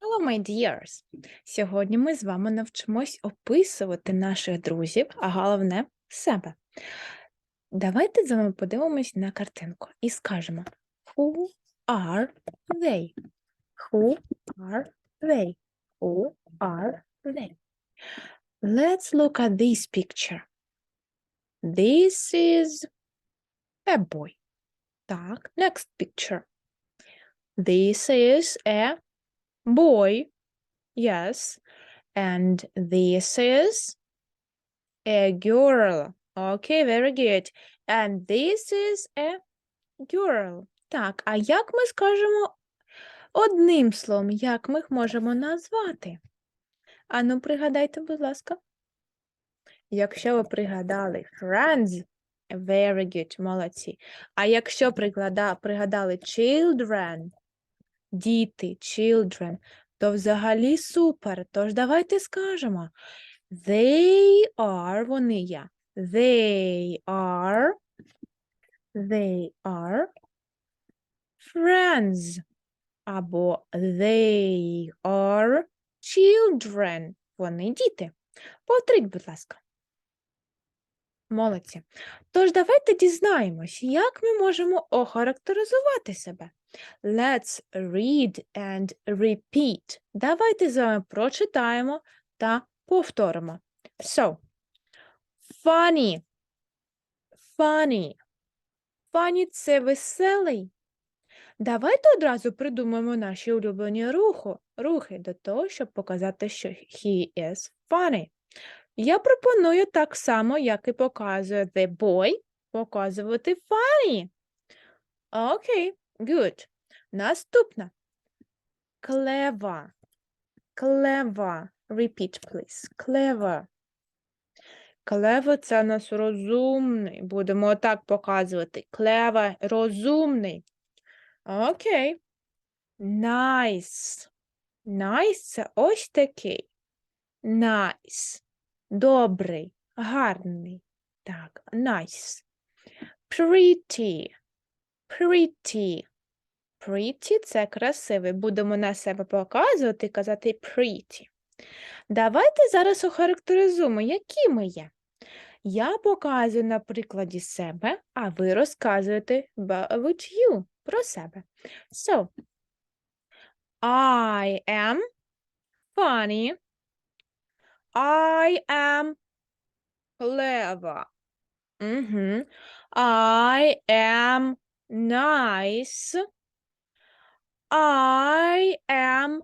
Hello, my dears! Сьогодні ми з вами навчимось описувати наших друзів, а головне себе. Давайте з вами подивимось на картинку і скажемо Who are they? Who are they? Who are they? Let's look at this picture. This is a boy. Так, next picture. This is a boy. Yes. And this is a girl. Okay, very good. And this is a girl. Так, а як ми скажемо одним словом, як ми їх можемо назвати? Ану, пригадайте, будь ласка. Якщо ви пригадали friends, very good, молодці. А якщо пригадали children, діти, children, то взагалі супер. Тож давайте скажемо. They are, вони є. They are, they are friends. Або they are children. Вони діти. Повторіть, будь ласка. Молодці. Тож давайте дізнаємось, як ми можемо охарактеризувати себе. Let's read and repeat. Давайте з вами прочитаємо та повторимо. So, funny. Funny. Funny – це веселий. Давайте одразу придумаємо наші улюблені руху, рухи до того, щоб показати, що he is funny. Я пропоную так само, як і показує the boy, показувати funny. Окей, good. Наступна. Clever. Clever. Repeat, please. Clever. Clever – це у нас розумний. Будемо отак показувати. Clever – розумний. Окей. Nice. Nice – це ось такий. Nice. Добрий, гарний. Так, nice. Pretty. Pretty. Pretty – це красивий. Будемо на себе показувати і казати pretty. Давайте зараз охарактеризуємо, які ми є. Я показую на прикладі себе, а ви розказуєте about you, про себе. So, I am funny. I am clever. Mhm. I am nice. I am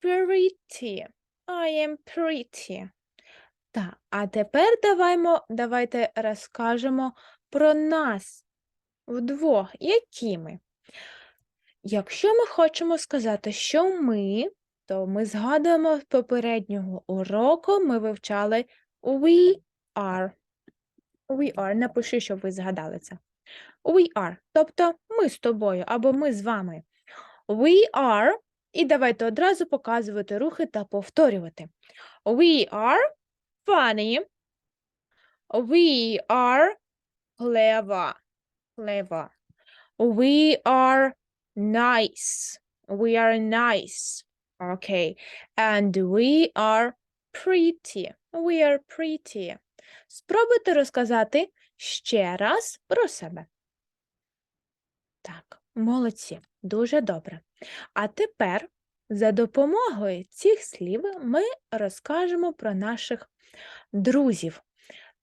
pretty. I am pretty. Так, а тепер даваймо, давайте розкажемо про нас вдвох, які ми. Якщо ми хочемо сказати, що ми, то ми згадуємо з попереднього уроку, ми вивчали we are. We are. Напиши, щоб ви згадали це. We are. Тобто ми з тобою або ми з вами. We are. І давайте одразу показувати рухи та повторювати. We are funny. We are clever. Clever. We are nice. We are nice. Okay. And we are pretty. We are pretty. Спробуйте розказати ще раз про себе. Так, молодці, дуже добре. А тепер за допомогою цих слів ми розкажемо про наших друзів.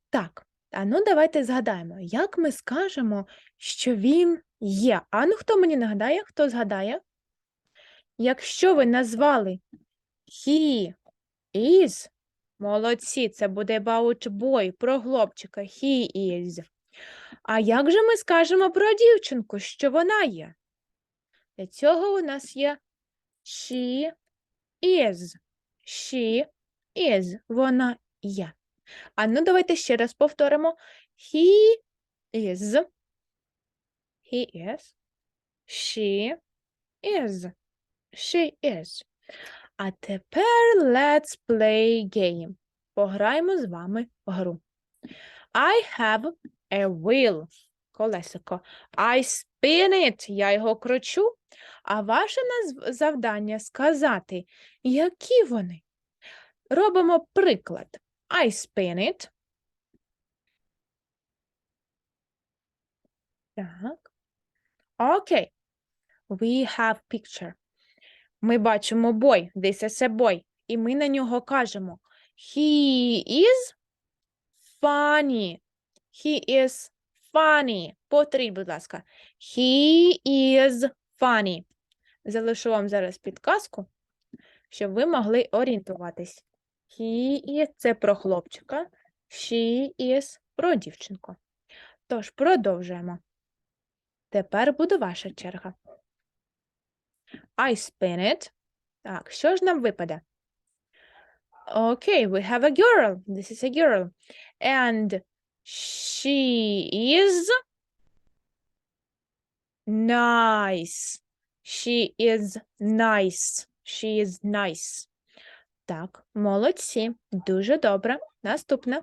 Так, а ну давайте згадаємо, як ми скажемо, що він є. А ну хто мені нагадає, хто згадає? Якщо ви назвали he is, молодці, це буде about про хлопчика, he is. А як же ми скажемо про дівчинку, що вона є? Для цього у нас є she is. She is. Вона є. А ну давайте ще раз повторимо. He is. He is. She is. She is. А тепер let's play game. Пограємо з вами в гру. I have a wheel. Колесико. I spin it. Я його кручу. А ваше завдання сказати, які вони. Робимо приклад. I spin it. Так. Окей. We have picture. Ми бачимо boy. This is a boy. І ми на нього кажемо He is funny. He is funny. Повторіть, будь ласка. He is funny. Залишу вам зараз підказку, щоб ви могли орієнтуватись. He is – це про хлопчика. She is про дівчинку. Тож, продовжуємо. Тепер буде ваша черга. I spin it. Так, що ж нам випаде? Okay, we have a girl. This is a girl. And she is nice. She is nice. She is nice. Так, молодці. Дуже добре. Наступне.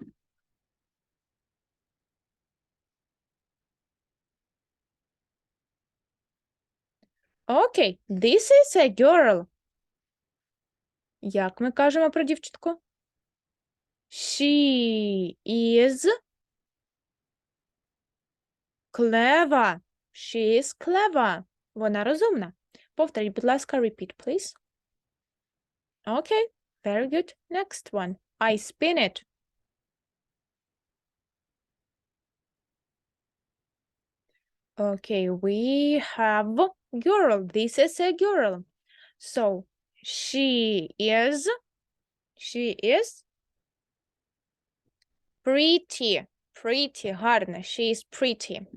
Окей, this is a girl. Як ми кажемо про дівчинку? She is clever. She is clever. Вона розумна. Повторіть, будь ласка, repeat, please. Okay, very good. Next one. I spin it. Okay, we have girl. This is a girl. So she is she is pretty. Pretty, гарна. She is pretty.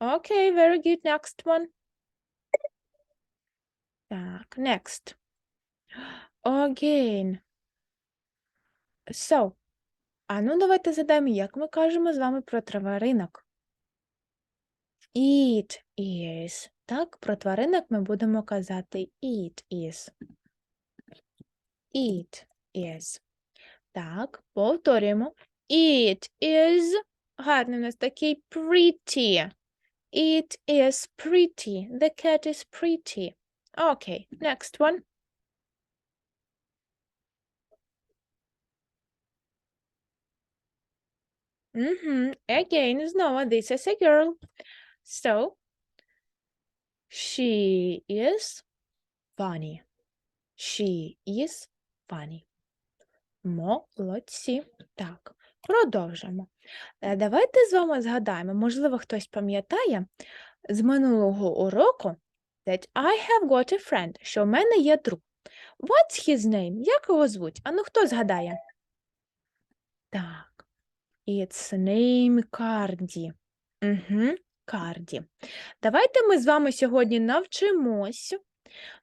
Okay, very good. Next one. Так, next. Again. So, а ну давайте задаємо, як ми кажемо з вами про тваринок. It is. Так, про тваринок ми будемо казати it is. It is. Так, повторюємо. It is. Гарний у нас такий pretty. It is pretty. The cat is pretty. Okay, next one. Mm-hmm. Again, знову, this is a girl. So, she is funny. She is funny. Молодці. Так, продовжимо. Е, Давайте з вами згадаємо, можливо, хтось пам'ятає з минулого уроку that I have got a friend, що в мене є друг. What's his name? Як його звуть? А ну хто згадає? Так, it's name Cardi. Угу, Cardi. Давайте ми з вами сьогодні навчимось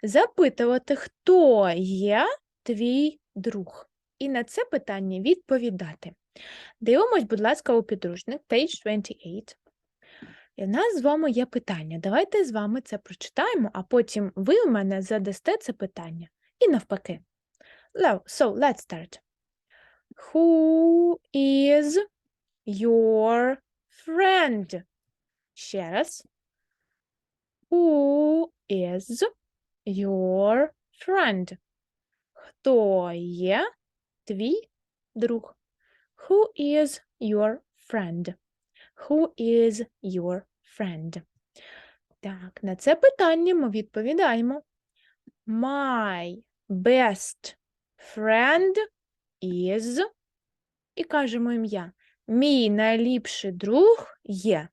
запитувати, хто є твій друг. І на це питання відповідати. Дивимось, будь ласка, у підручник, page 28. І в нас з вами є питання. Давайте з вами це прочитаємо, а потім ви у мене задасте це питання. І навпаки. So, let's start. Who is your friend? Ще раз. Who is your friend? Хто є твій друг? Who is your friend? Who is your friend? Так, на це питання ми відповідаємо. My best friend is. І кажемо ім'я. Мій найліпший друг є.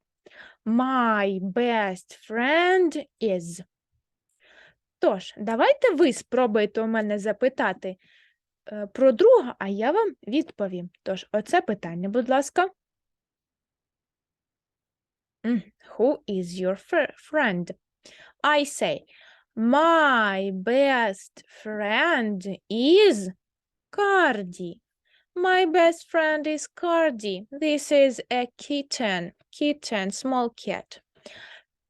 My best friend is. Тож, давайте ви спробуйте у мене запитати е, про друга, а я вам відповім. Тож, оце питання, будь ласка. Who is your friend? I say, my best friend is Cardi. My best friend is Cardi. This is a kitten. Kitten, small cat.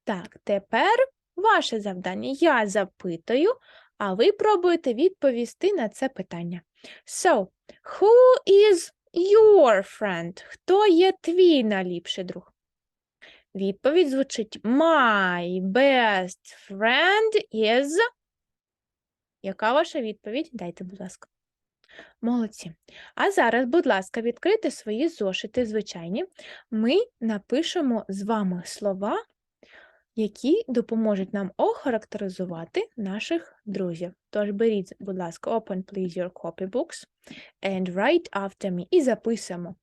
Так, тепер ваше завдання. Я запитую, а ви пробуєте відповісти на це питання. So, who is your friend? Хто є твій найліпший друг? Відповідь звучить My best friend is. Яка ваша відповідь? Дайте, будь ласка. Молодці. А зараз, будь ласка, відкрийте свої зошити звичайні. Ми напишемо з вами слова, які допоможуть нам охарактеризувати наших друзів. Тож беріть, будь ласка, open please your copybooks and write after me і записуємо.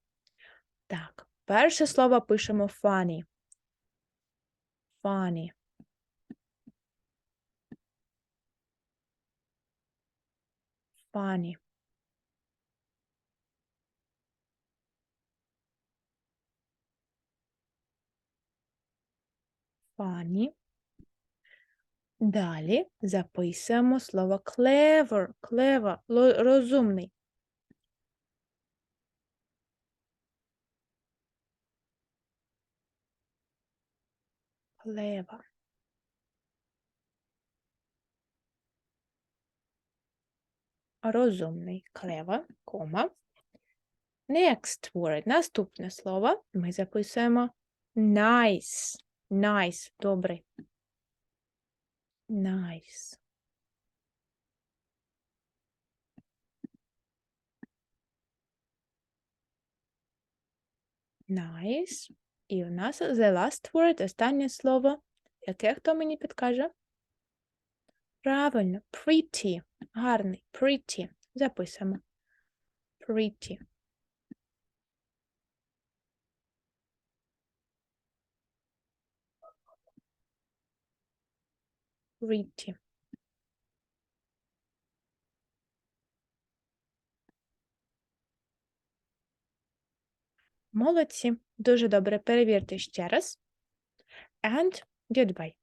Так, перше слово пишемо funny. Funny. Funny. Funny. Далі записуємо слово clever, clever, розумний. Clever. Розумний, clever, кома. Next word. Наступне слово ми записуємо nice. Nice, добрий. Nice. Nice. І у нас the last word, останнє слово. Яке хто мені підкаже? Правильно, pretty. Гарний, pretty. Записуємо. Pretty. Pretty. Молодці. Дуже добре. Перевірте ще раз. And goodbye.